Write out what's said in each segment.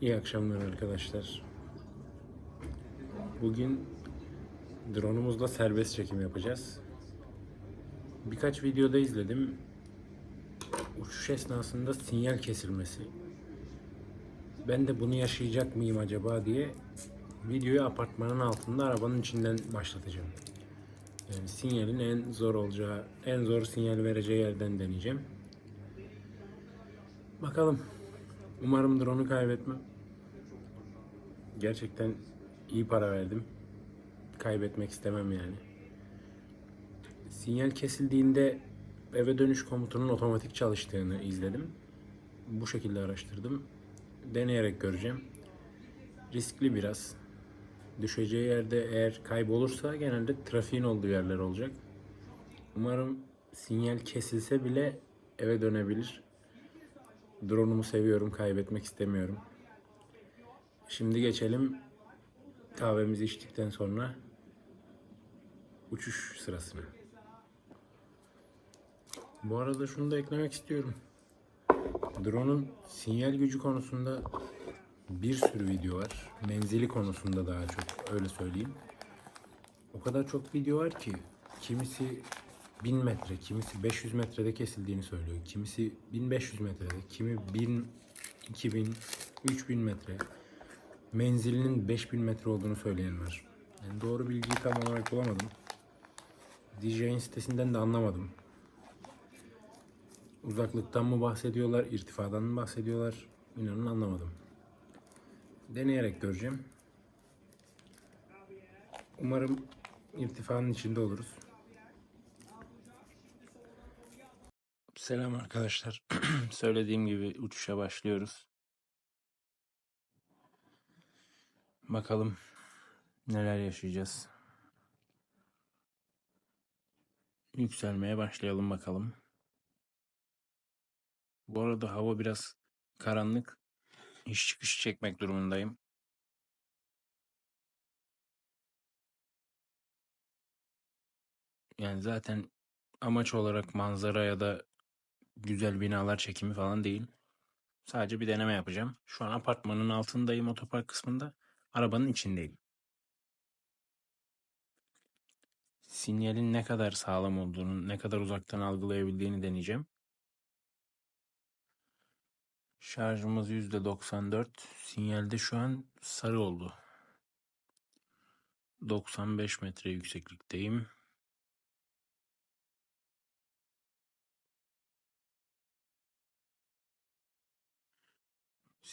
İyi akşamlar arkadaşlar. Bugün drone'umuzla serbest çekim yapacağız. Birkaç videoda izledim. Uçuş esnasında sinyal kesilmesi. Ben de bunu yaşayacak mıyım acaba diye videoyu apartmanın altında arabanın içinden başlatacağım. Yani sinyalin en zor olacağı, en zor sinyal vereceği yerden deneyeceğim. Bakalım. Umarım drone'u kaybetmem. Gerçekten iyi para verdim. Kaybetmek istemem yani. Sinyal kesildiğinde eve dönüş komutunun otomatik çalıştığını izledim. Bu şekilde araştırdım. Deneyerek göreceğim. Riskli biraz. Düşeceği yerde eğer kaybolursa genelde trafiğin olduğu yerler olacak. Umarım sinyal kesilse bile eve dönebilir. Drone'umu seviyorum, kaybetmek istemiyorum. Şimdi geçelim kahvemizi içtikten sonra uçuş sırasına. Bu arada şunu da eklemek istiyorum. Drone'un sinyal gücü konusunda bir sürü video var. Menzili konusunda daha çok öyle söyleyeyim. O kadar çok video var ki kimisi 1000 metre, kimisi 500 metrede kesildiğini söylüyor. Kimisi 1500 metrede, kimi 1000, 2000, 3000 metre. Menzilinin 5000 metre olduğunu söyleyen var. Yani doğru bilgiyi tam olarak bulamadım. DJ'in sitesinden de anlamadım. Uzaklıktan mı bahsediyorlar, irtifadan mı bahsediyorlar? İnanın anlamadım. Deneyerek göreceğim. Umarım irtifanın içinde oluruz. Selam arkadaşlar. Söylediğim gibi uçuşa başlıyoruz. Bakalım neler yaşayacağız. Yükselmeye başlayalım bakalım. Bu arada hava biraz karanlık. İş çıkışı çekmek durumundayım. Yani zaten amaç olarak manzara ya da güzel binalar çekimi falan değil. Sadece bir deneme yapacağım. Şu an apartmanın altındayım otopark kısmında. Arabanın içindeyim. Sinyalin ne kadar sağlam olduğunu, ne kadar uzaktan algılayabildiğini deneyeceğim. Şarjımız %94. Sinyalde şu an sarı oldu. 95 metre yükseklikteyim.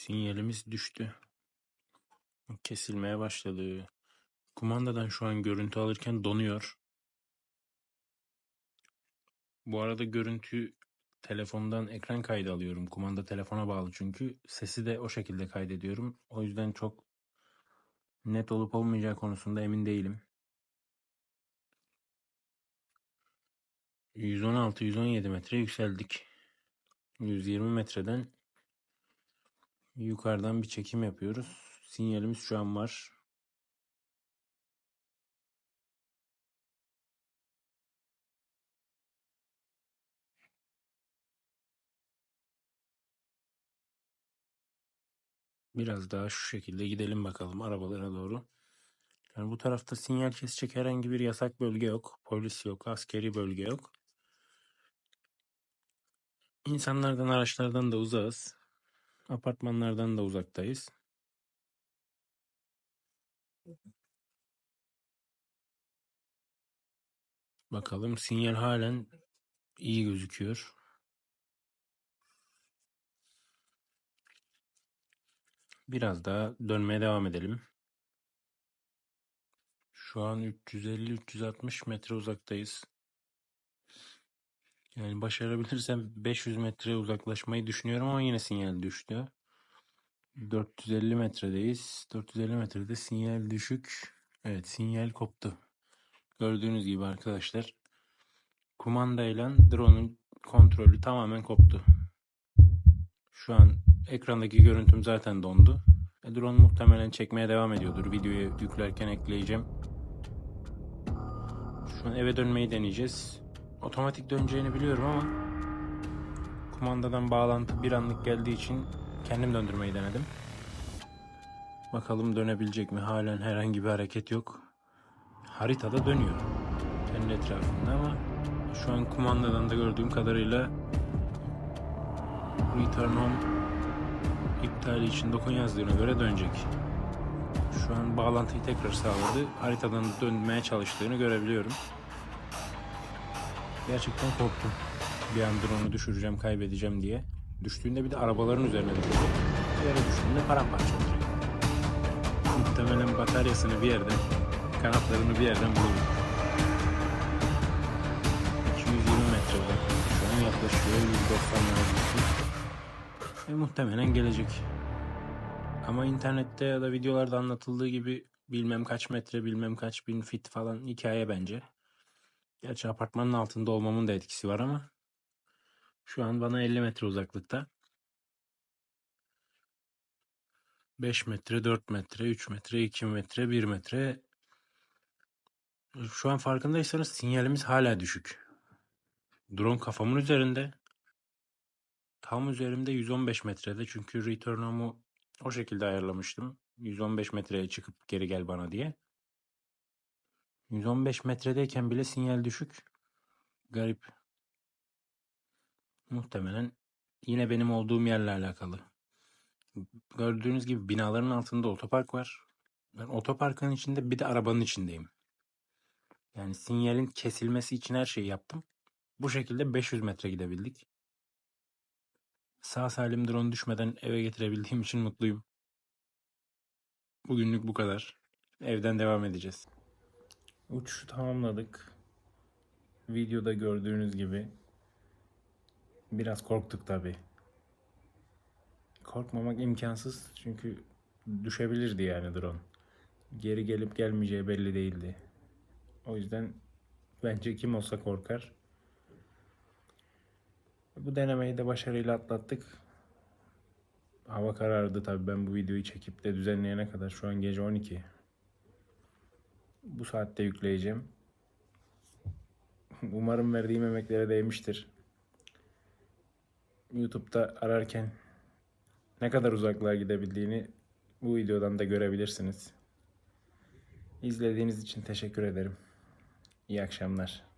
Sinyalimiz düştü. Kesilmeye başladı. Kumandadan şu an görüntü alırken donuyor. Bu arada görüntü telefondan ekran kaydı alıyorum. Kumanda telefona bağlı çünkü. Sesi de o şekilde kaydediyorum. O yüzden çok net olup olmayacağı konusunda emin değilim. 116-117 metre yükseldik. 120 metreden yukarıdan bir çekim yapıyoruz. Sinyalimiz şu an var. Biraz daha şu şekilde gidelim bakalım arabalara doğru. Yani bu tarafta sinyal kesecek herhangi bir yasak bölge yok. Polis yok, askeri bölge yok. İnsanlardan, araçlardan da uzağız. Apartmanlardan da uzaktayız. Bakalım sinyal halen iyi gözüküyor. Biraz daha dönmeye devam edelim. Şu an 350-360 metre uzaktayız. Yani başarabilirsem 500 metre uzaklaşmayı düşünüyorum ama yine sinyal düştü. 450 metredeyiz. 450 metrede sinyal düşük. Evet sinyal koptu. Gördüğünüz gibi arkadaşlar kumandayla drone'un kontrolü tamamen koptu. Şu an ekrandaki görüntüm zaten dondu. E, drone muhtemelen çekmeye devam ediyordur. Videoyu yüklerken ekleyeceğim. Şu an eve dönmeyi deneyeceğiz. Otomatik döneceğini biliyorum ama kumandadan bağlantı bir anlık geldiği için kendim döndürmeyi denedim. Bakalım dönebilecek mi? Halen herhangi bir hareket yok. Haritada dönüyor. Kendi etrafında ama şu an kumandadan da gördüğüm kadarıyla Return Home iptali için dokun yazdığına göre dönecek. Şu an bağlantıyı tekrar sağladı. Haritadan dönmeye çalıştığını görebiliyorum. Gerçekten korktum. Bir an drone'u düşüreceğim, kaybedeceğim diye. Düştüğünde bir de arabaların üzerine düşecek. Yere düştüğünde paramparça olacak. Muhtemelen bataryasını bir yerden, kanatlarını bir yerden bulur. 220 metre uzaklıkta şu an yaklaşıyor 190 metre. Ve muhtemelen gelecek. Ama internette ya da videolarda anlatıldığı gibi bilmem kaç metre bilmem kaç bin fit falan hikaye bence. Gerçi apartmanın altında olmamın da etkisi var ama şu an bana 50 metre uzaklıkta. 5 metre, 4 metre, 3 metre, 2 metre, 1 metre. Şu an farkındaysanız sinyalimiz hala düşük. Drone kafamın üzerinde. Tam üzerimde 115 metrede çünkü return home'u o şekilde ayarlamıştım. 115 metreye çıkıp geri gel bana diye. 115 metredeyken bile sinyal düşük. Garip. Muhtemelen yine benim olduğum yerle alakalı. Gördüğünüz gibi binaların altında otopark var. Ben otoparkın içinde bir de arabanın içindeyim. Yani sinyalin kesilmesi için her şeyi yaptım. Bu şekilde 500 metre gidebildik. Sağ salim drone düşmeden eve getirebildiğim için mutluyum. Bugünlük bu kadar. Evden devam edeceğiz. Uçuşu tamamladık. Videoda gördüğünüz gibi biraz korktuk tabi. Korkmamak imkansız çünkü düşebilirdi yani drone. Geri gelip gelmeyeceği belli değildi. O yüzden bence kim olsa korkar. Bu denemeyi de başarıyla atlattık. Hava karardı tabii ben bu videoyu çekip de düzenleyene kadar şu an gece 12. Bu saatte yükleyeceğim. Umarım verdiğim emeklere değmiştir. YouTube'da ararken ne kadar uzaklığa gidebildiğini bu videodan da görebilirsiniz. İzlediğiniz için teşekkür ederim. İyi akşamlar.